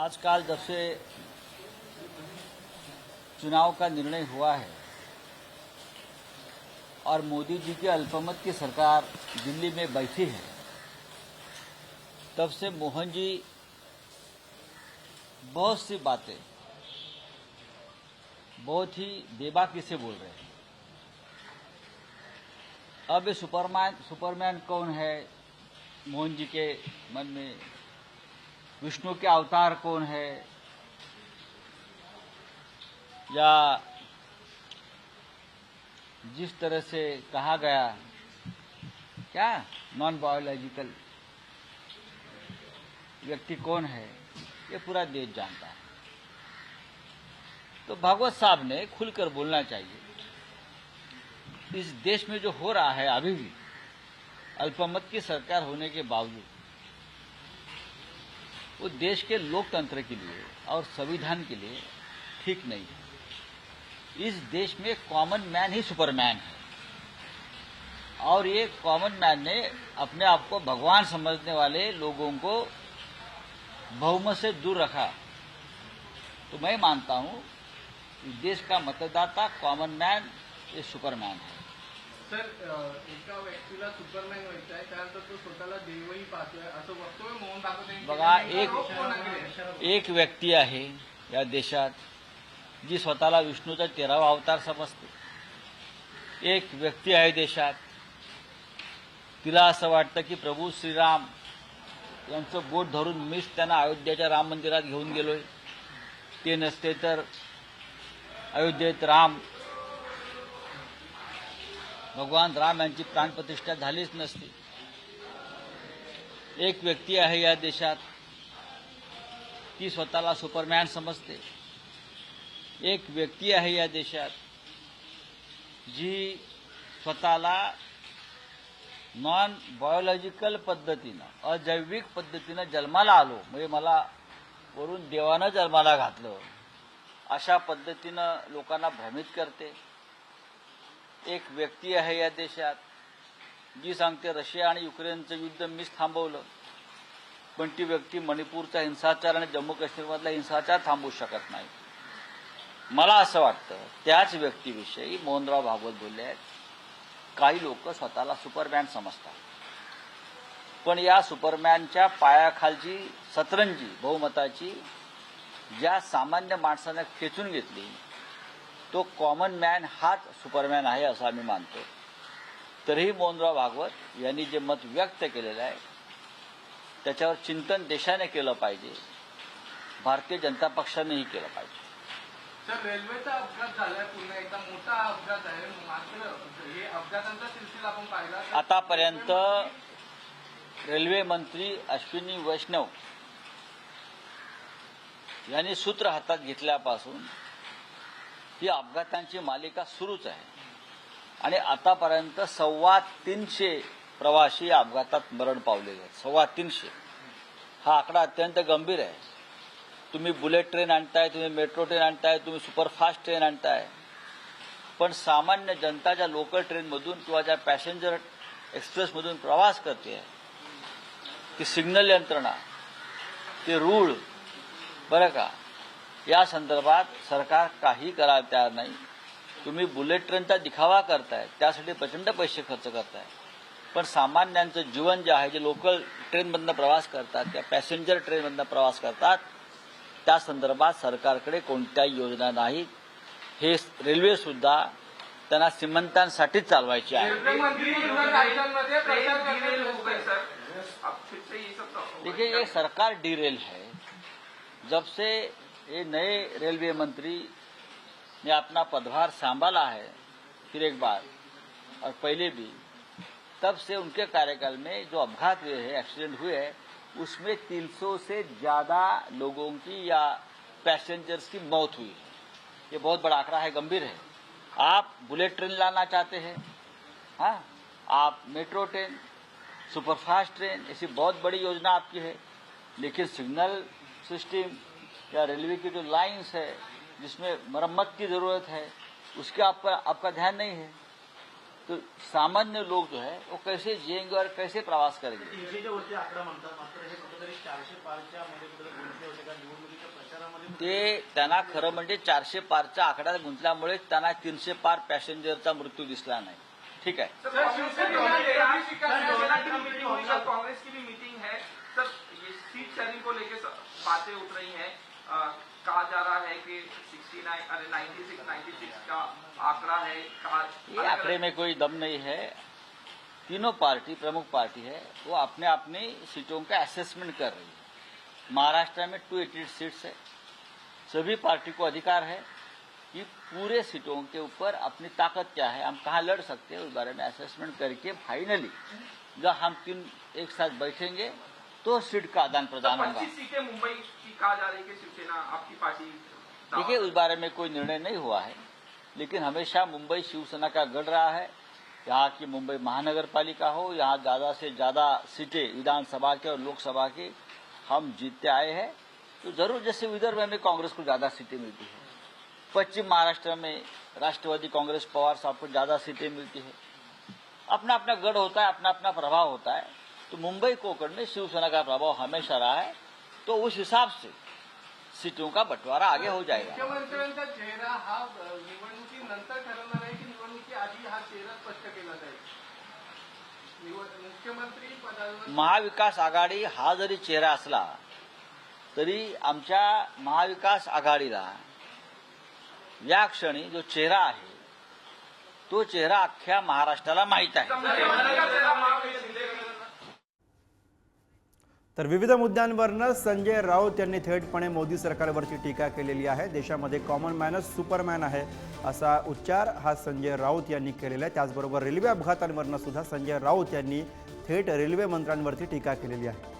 आजकल जब से चुनाव का निर्णय हुआ है और मोदी जी के अल्पमत की सरकार दिल्ली में बैठी है, तब से मोहन जी बहुत सी बातें बहुत ही बेबाकी से बोल रहे हैं। अब ये सुपरमैन सुपरमैन कौन है मोहन जी के मन में? विष्णु के अवतार कौन है? या जिस तरह से कहा गया, क्या नॉन बायोलॉजिकल व्यक्ति कौन है, ये पूरा देश जानता है। तो भागवत साहब ने खुलकर बोलना चाहिए, इस देश में जो हो रहा है अभी भी, अल्पमत की सरकार होने के बावजूद वो देश के लोकतंत्र के लिए और संविधान के लिए ठीक नहीं है। इस देश में कॉमन मैन ही सुपरमैन है। और ये कॉमन मैन ने अपने आप को भगवान समझने वाले लोगों को बहुमत से दूर रखा। तो मैं मानता हूँ देश का मतदाता कॉमन मैन ये सुपरमैन है। सर एका व्यक्तीला सुपरमॅन व्हायचं आहे त्यानंतर तो स्वतःला देवही पाहतोय असं वक्तव्य मोहन भागवत यांनी बघा. एक? एक व्यक्ती आहे या देशात जी स्वतःला विष्णूचा तेरावा अवतार समजते एक व्यक्ती आहे देशात तिला असं वाटतं की प्रभू श्रीराम यांचं बोट धरून मीच त्यांना अयोध्याच्या राम मंदिरात घेऊन गेलोय ते नसते तर अयोध्येत राम भगवान राम यांची प्राणप्रतिष्ठा झालीच नसती. एक व्यक्ती आहे या देशात. ती स्वतःला सुपरमॅन समजते. एक व्यक्ती आहे या देशात जी स्वतःला नॉन बायोलॉजिकल पद्धतीनं अजैविक पद्धतीनं जन्माला आलो. म्हणजे मला वरून देवानं जन्माला घातलं. अशा पद्धतीनं लोकांना भ्रमित करते. एक व्यक्ती आहे या देशात जी सांगते रशिया आणि युक्रेनचं युद्ध मीच थांबवलं. पण ती व्यक्ती मणिपूरचा हिंसाचार आणि जम्मू काश्मीरमधला हिंसाचार थांबवू शकत नाही. मला असं वाटतं त्याच व्यक्तीविषयी मोहनराव भागवत बोलले आहेत. काही लोक स्वतःला सुपरमॅन समजतात. पण या सुपरमॅनच्या पायाखालची सतरंजी बहुमताची ज्या सामान्य माणसानं खेचून घेतली तो कॉमन मॅन हाच सुपरमॅन आहे असं आम्ही मानतो. तरीही मोहनराव भागवत यांनी जे मत व्यक्त केलेलं आहे त्याच्यावर चिंतन देशाने केलं पाहिजे. भारतीय जनता पक्षानेही केलं पाहिजे. सर रेल्वेचा अपघात झालाय पुन्हा एकदा मोठा अपघात आहे. मात्र हे अपघातांचा सिलसिला आपण पाहिला आतापर्यंत रेल्वे मंत्री अश्विनी वैष्णव यांनी सूत्र हातात घेतल्यापासून ही अपघातांची मालिका सुरूच आहे. आणि आतापर्यंत सव्वा तीनशे प्रवासी या अपघातात मरण पावलेले आहेत. सव्वा तीनशे. हा आकडा अत्यंत गंभीर आहे. तुम्ही बुलेट ट्रेन आणताय तुम्ही मेट्रो ट्रेन आणताय तुम्ही सुपरफास्ट ट्रेन आणताय. पण सामान्य जनता ज्या लोकल ट्रेनमधून किंवा ज्या पॅसेंजर एक्सप्रेसमधून प्रवास करते ती सिग्नल यंत्रणा ते रूळ बरं का? या संदर्भात सरकार काही करायला तयार नाही. तुम्ही बुलेट ट्रेनचा दिखावा करताय त्यासाठी प्रचंड पैसे खर्च करताय. पण सामान्यांचं जीवन जे आहे जे लोकल ट्रेनमधनं प्रवास करतात त्या पॅसेंजर ट्रेनमधनं प्रवास करतात त्या संदर्भात सरकारकडे कोणत्याही योजना नाहीत हे रेल्वे सुद्धा त्यांना श्रीमंतांसाठीच चालवायची आहे. देखिए ये सरकार डीरेल है. जब से ये नए रेलवे मंत्री ने अपना पदभार संभाला है, फिर एक बार, और पहले भी। तब से उनके कार्यकाल में जो अपघात हुए हैं, एक्सीडेंट हुए हैं, उसमें 300 से ज़्यादा लोगों की या पैसेंजर्स की मौत हुई है। ये बहुत बड़ा आंकड़ा है, गंभीर है। आप बुलेट ट्रेन लाना चाहते हैं हाँ? आप मेट्रो ट्रेन, सुपरफास्ट ट्रेन, ऐसी बहुत बड़ी योजना आपकी है, लेकिन सिग्नल सिस्टम या रेलवे की जो लाइंस है जिसमें मरम्मत की ज़रूरत है उसके आप पर आपका ध्यान नहीं है तो सामान्य लोग जो है वो कैसे जिएँगे और कैसे प्रवास करेंगे? हे ते त्यांना खरं म्हणजे चारशे पारच्या आकड्यात गुंतल्यामुळे त्यांना तीनशे पार पॅसेंजरचा मृत्यू दिसला नाही. ठीक आहे. कांग्रेस की है भी मीटिंग है सर ये सीट शेयरिंग को लेकर बातें उठ रही हैं. कहा जा रहा है कि 69 अरे 96 96 का आंकड़ा है कहा ये आंकड़े में कोई दम नहीं है। तीनों पार्टी प्रमुख पार्टी है वो अपने अपने सीटों का असेसमेंट कर रही है। महाराष्ट्र में टू एटी सीट्स है। सभी पार्टी को अधिकार है कि पूरे सीटों के ऊपर अपनी ताकत क्या है हम कहाँ लड़ सकते हैं उस बारे में असेसमेंट करके फाइनली जब हम तीन एक साथ बैठेंगे तो सीट का आदान प्रदान होगा। सीटें मुंबई कहा जा रही है कि शिवसेना आपकी पार्टी देखिए, उस बारे में कोई निर्णय नहीं हुआ है, लेकिन हमेशा मुंबई शिवसेना का गढ़ रहा है। यहाँ की मुंबई महानगर पालिका हो, यहाँ ज़्यादा से ज़्यादा सीटें विधानसभा के और लोकसभा के हम जीतते आए हैं तो ज़रूर जैसे विदर्भ में कांग्रेस को ज़्यादा सीटें मिलती है। पश्चिम महाराष्ट्र में राष्ट्रवादी कांग्रेस पवार साहब को ज़्यादा सीटें मिलती है। अपना अपना गढ़ होता है अपना अपना प्रभाव होता है तो मुंबई कोकण में शिवसेना का प्रभाव हमेशा रहा है। तो उस हिसाब से सीटों का बंटवारा आगे हो जाएगा। मुख्यमंत्र्यांचा चेहरा हा अ, निवडणुकीनंतर ठरवणार आहे की निवडणुकी आधी हा चेहरा स्पष्ट केला जाईल? निवड- मुख्यमंत्री पदावर महाविकास आघाडी हा जरी चेहरा असला तरी आमच्या महाविकास आघाडीला या क्षणी जो चेहरा आहे तो चेहरा अख्ख्या महाराष्ट्राला माहीत आहे. तर विविध मुद्द्यांवरनं संजय राऊत यांनी थेटपणे मोदी सरकारवरची टीका केलेली आहे. देशामध्ये कॉमन मॅनच सुपरमॅन आहे असा उच्चार हा संजय राऊत यांनी केलेला आहे. त्याचबरोबर रेल्वे अपघातांवरनं सुद्धा संजय राऊत यांनी थेट रेल्वे मंत्र्यांवरती टीका केलेली आहे.